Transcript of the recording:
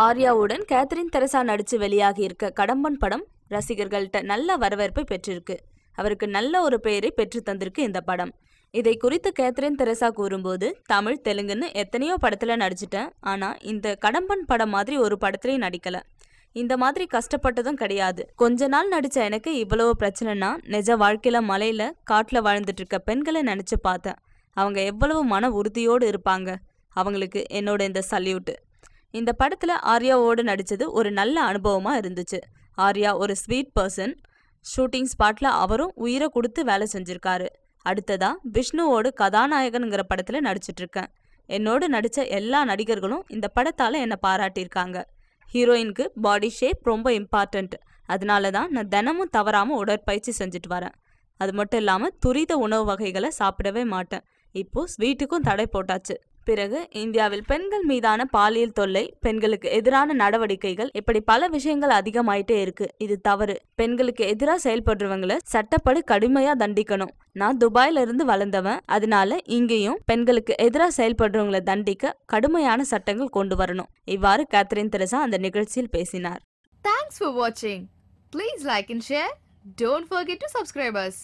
ஆர்யாவுடன் Catherine Teresa நடித்து வெளியாகி இருக்க கடம்பன் படம் ரசிகர்கள்ட்ட நல்ல வரவேற்பை பெற்றிருக்கு. அவருக்கு நல்ல ஒரு பெயரை பெற்று தந்திருக்கு இந்த படம். இதை குறித்து கேத்ரின் தெரசா கூறும்போது தமிழ் தெலுங்குன்னு எத்தனையோ படத்துல நடிச்சிட்டேன். ஆனா இந்த கடம்பன் படம் மாதிரி ஒரு படத்துலயும் நடிக்கல. இந்த மாதிரி கஷ்டப்பட்டதும் கிடையாது. கொஞ்ச நாள் நடிச்ச எனக்கு இவ்வளவு பிரச்சனைனா நிஜ வாழ்க்கையில மலையில காட்டுல வாழ்ந்துட்டு இருக்க பெண்களை நினைச்சு பார்த்தேன். அவங்க எவ்வளவு மன உறுதியோடு இருப்பாங்க. அவங்களுக்கு என்னோட இந்த சல்யூட்டு. இந்த படத்தில் ஆர்யாவோடு நடித்தது ஒரு நல்ல அனுபவமாக இருந்துச்சு. ஆர்யா ஒரு ஸ்வீட் பர்சன். ஷூட்டிங் ஸ்பாட்டில் அவரும் உயிரை கொடுத்து வேலை செஞ்சுருக்காரு. அடுத்ததாக விஷ்ணுவோடு கதாநாயகனுங்கிற படத்தில் நடிச்சிட்ருக்கேன். என்னோடு நடித்த எல்லா நடிகர்களும் இந்த படத்தால் என்னை பாராட்டியிருக்காங்க. ஹீரோயினுக்கு பாடி ஷேப் ரொம்ப இம்பார்ட்டண்ட் அதனால தான் நான் தினமும் தவறாமல் உடற்பயிற்சி செஞ்சுட்டு வரேன். அது மட்டும் இல்லாமல் துரித உணவு வகைகளை சாப்பிடவே மாட்டேன். இப்போது ஸ்வீட்டுக்கும் தடை போட்டாச்சு. பிறகு இந்தியாவில் பெண்கள் மீதான பாலியல் தொல்லை பெண்களுக்கு எதிரான நடவடிக்கைகள் இப்படி பல விஷயங்கள் அதிகமாயிட்டே இருக்கு. இது தவறு. பெண்களுக்கு எதிராக செயல்படுறவங்களை சட்டப்படி கடுமையா தண்டிக்கணும். நான் துபாயில இருந்து வளர்ந்தவன். அதனால இங்கேயும் பெண்களுக்கு எதிராக செயல்படுறவங்களை தண்டிக்க கடுமையான சட்டங்கள் கொண்டு வரணும். இவ்வாறு கேத்ரின் தெரசா அந்த நிகழ்ச்சியில் பேசினார். தேங்க்ஸ் ஃபார் வாட்சிங் please like and share don't forget to subscribe us.